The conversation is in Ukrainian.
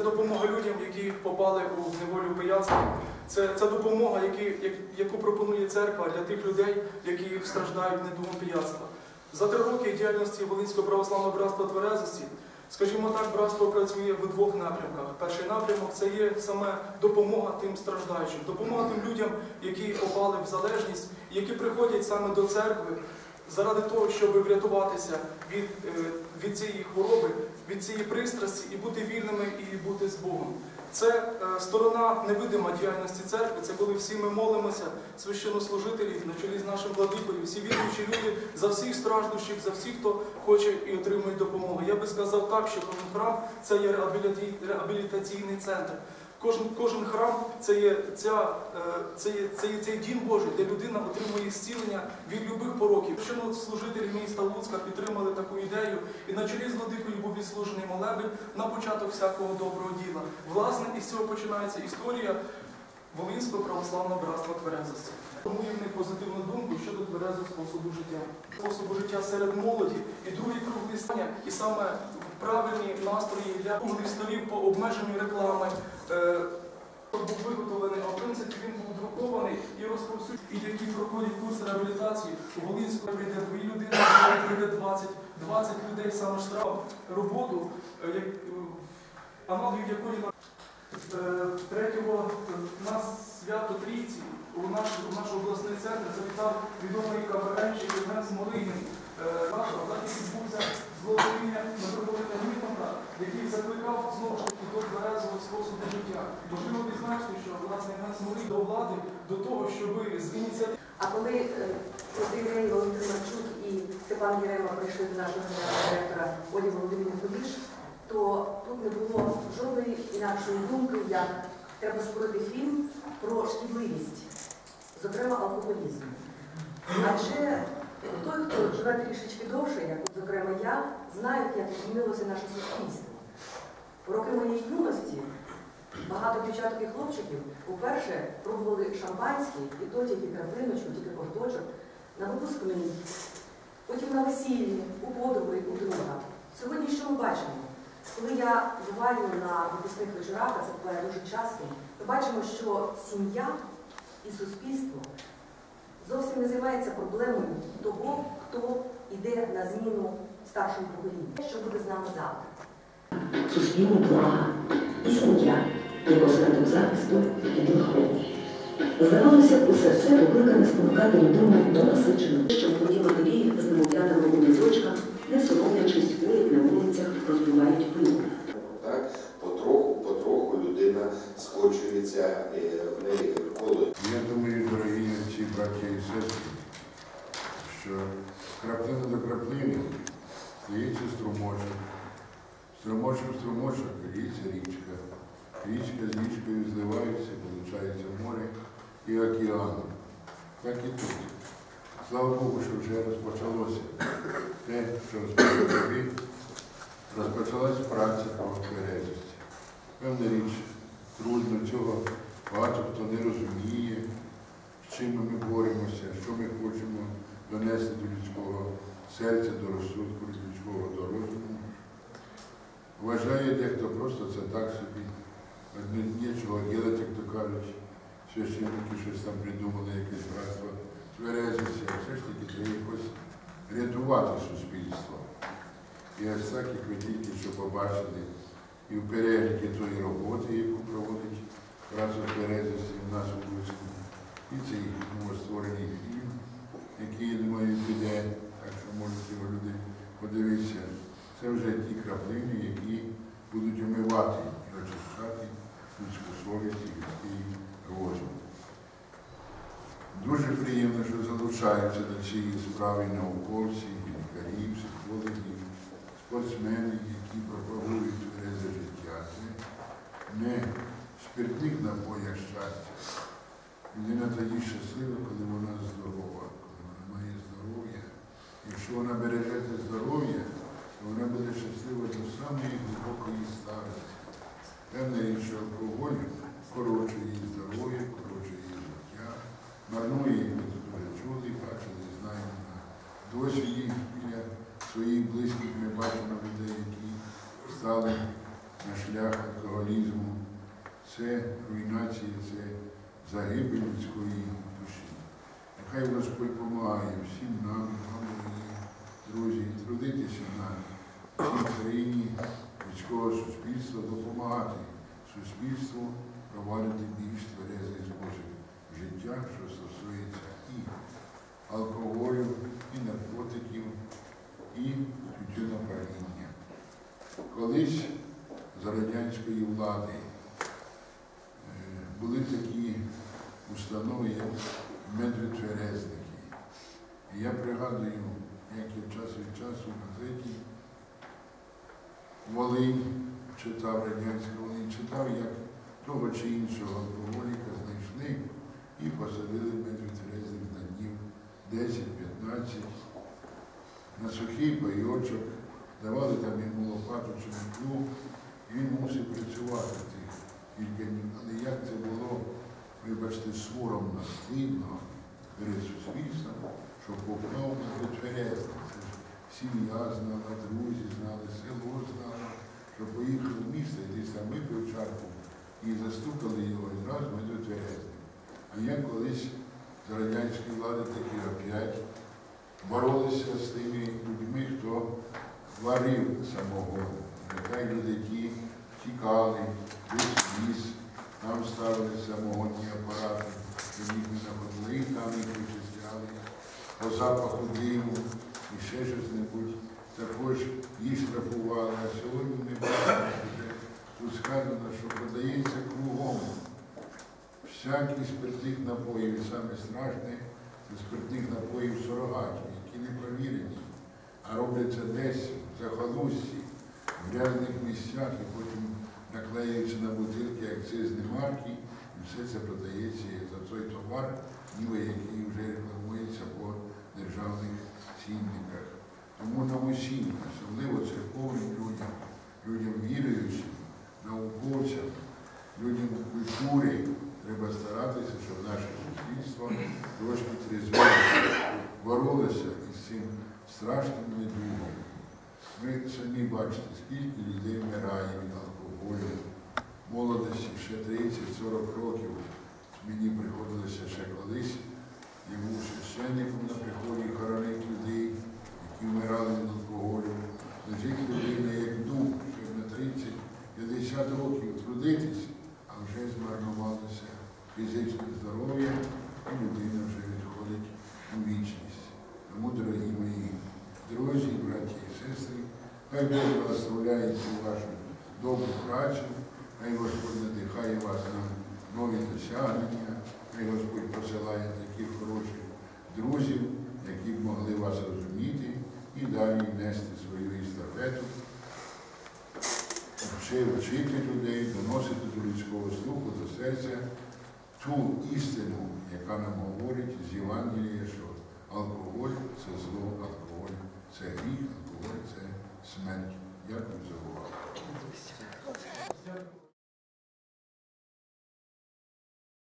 допомога людям, які попали у неволю пияцтва. Це, це допомога, які, яку пропонує церква для тих людей, які страждають недугом пияцтва. За три роки діяльності Волинського православного братства Тверезості, скажімо так, братство працює в двох напрямках. Перший напрямок це є саме допомога тим страждаючим, допомога тим людям, які попали в залежність, які приходять саме до церкви заради того, щоб врятуватися від, е, від цієї хвороби, від цієї пристрасті і бути вільними і бути з Богом. Це е, сторона невидима діяльності церкви. Це коли всі ми молимося, священнослужителі на чолі з нашим владикою, всі віруючі люди за всіх страждущих, за всіх, хто хоче і отримує допомогу. Я би сказав так, що кожен храм це є реабілітаційний центр. Кожен, кожен храм це є, ця, е, це, є, це є цей дім Божий, де людина отримує зцілення від любих пороків. Священнослужителі міста Луцька підтримали таку ідею, і на чолі з владикою був відслужений молебень на початок всякого доброго діла. Власне, із цього починається історія Волинського православного братства Тверезості. Тому є в них позитивну думку щодо тверезого способу життя. Способу життя серед молоді і другий круглий стання, і саме правильні настрої для круглих столів по обмеженню реклами. Е, був виготовлений, а в принципі він був друкований і розповсюджений. І які проходять курс реабілітації у Волинську прийде дві людини, прийде 20, 20 людей саме штраф роботу, е, е, аналогів якої третього на свято Трійці у наш, у наш обласний центр завітав відомий КВНщик Євген Наш захід відбувся з благословення митрополита Ніконта, який закликав знову ж таки до тверезого способу життя. Можливо, відзначити, що власне Євген Смолигін до влади, до того, щоб з А коли е, Володимир Марчук і Степан Єрема прийшли до нашого директора Олі Володимирівни Куліш, то тут не було жодної інакшої думки, як треба створити фільм про шкідливість, зокрема алкоголізму. Адже той, хто живе трішечки довше, як зокрема я, знають, як змінилося наше суспільство. Роки моєї юності Багато дівчаток і хлопчиків уперше пробували шампанське, і то тільки краплиночку, тільки ковточок, на випускній, потім на весіллі, у подруги, у друга. Сьогодні що ми бачимо? Коли я буваю на випускних вечорах, а це буває дуже часто, ми бачимо, що сім'я і суспільство зовсім не займається проблемою того, хто йде на зміну старшому поколінню. Що буде з нами завтра? суспільні блага і сім'я як осередок захисту від лихої. Здавалося усе це покликане спонукати людину до насиченого, щоб тоді матері з немовлятами у візочках, не соромлячись, ходять на вулицях, розбивають пиво. Так, потроху, потроху людина скочується е, в неї коло Я думаю, дорогі ці браті і сестри, що краплина до краплини стається струмочок. Струмочок, струмочок, ліється річка. Річка з річкою зливаються, виходить море і океан. Так і тут. Слава Богу, що вже розпочалося те, що розпочали. Розпочалась праця по тверезості. Певна річ, трудно цього багато хто не розуміє, з чим ми боремося, що ми хочемо донести до людського серця, до розсудку, до людського до розуму. Вважає дехто просто це так собі. Нічого робити, як то кажуть. Священники щось там придумали, якесь братство. Тверезості, а все ж таки треба якось рятувати суспільство. І ось так, як ви тільки що побачили, і в перегляді тої роботи, яку проводить. Разом Березовці в нас у Луцьку, і цей новостворений фільм, який, я думаю, піде, так що можуть його люди подивитися. Це вже ті краплини, які будуть омивати і очищати людську совість і людський розум. Дуже приємно, що залучаються до цієї справи науковці, лікарі, психологи, спортсмени, які пропагують тверезе життя. Це не спиртних напоях щастя. Людина тоді щаслива, коли вона здорова, коли вона має здоров'я. Якщо вона береже це здоров'я, то вона буде щаслива до самої глибокої старості. Певна річ, що алкоголь корочує її здоров'я, корочує її життя, марнує, вже чули, бачили, знаємо на досвіді біля своїх близьких ми бачимо людей, які стали на шлях алкоголізму. це руйнація, це загибель людської душі. Нехай Господь допомагає всім нам, вам, друзі, трудитися на цій країні людського суспільства, допомагати суспільству провадити більш тверезий спосіб життя, що стосується і алкоголю, і наркотиків, і тютюнопаління. Колись за радянської влади е, були такі установи, як медведтверезники. І я пригадую, як я час від часу в газеті Волинь читав, радянська Волинь читав, як того чи іншого алкоголіка знайшли і посадили медведтверезник на днів 10-15 на сухий пайочок, давали там йому лопату чи метлу, і він мусив працювати тих кілька днів. Але як це було, вибачте, соромно, стидно перед суспільством, що попав на підтверезник. Сім'я знала, друзі знали, село знало, що поїхав в місто десь там випив чарку і застукали його і зразу ми підтверезник. А я колись за радянської влади таки опять боролися з тими людьми, хто варив самогон. Нехай люди ті тікали, десь ліс, там ставили самогонні апарати, щоб їх не знаходили, там їх вичисляли по запаху диму і ще щось небудь. Також їх штрафували. А сьогодні ми бачимо, що тут сказано, що продається кругом всяких спиртних напоїв, і саме страшне це спиртних напоїв сурогатів, які не провірені, а робляться десь в захолустці, в грязних місцях, і потім наклеюються на бутилки акцизні марки, і все це продається за той товар, ніби який вже рекламується по державних цінниках. Тому нам усім, особливо церковним людям, людям віруючим, науковцям, людям культури, треба старатися, щоб наше суспільство трошки трезвіше боролося із цим страшним недугом. Ви самі бачите, скільки людей вмирає від алкоголю, молодості ще 30-40 років. Мені приходилося ще колись, я був священником на приході хоронити людей, які вмирали від алкоголю. Лежить людина як дух, щоб на 30-50 років трудитись, а вже змарнувалося фізичне здоров'я, і людина вже відходить у вічність. Тому, дорогі мої друзі, браті і сестри, хай Бог благословляє цю вашу добру працю, хай Господь надихає вас на нові досягнення, хай Господь посилає таких хороших друзів, які б могли вас розуміти і далі нести свою естафету, вчи- вчити людей, доносити до людського слуху, до серця ту істину, яка нам говорить з Євангелія, що алкоголь це зло, алкоголь це гріх, алкоголь це смерть. Дякую за увагу.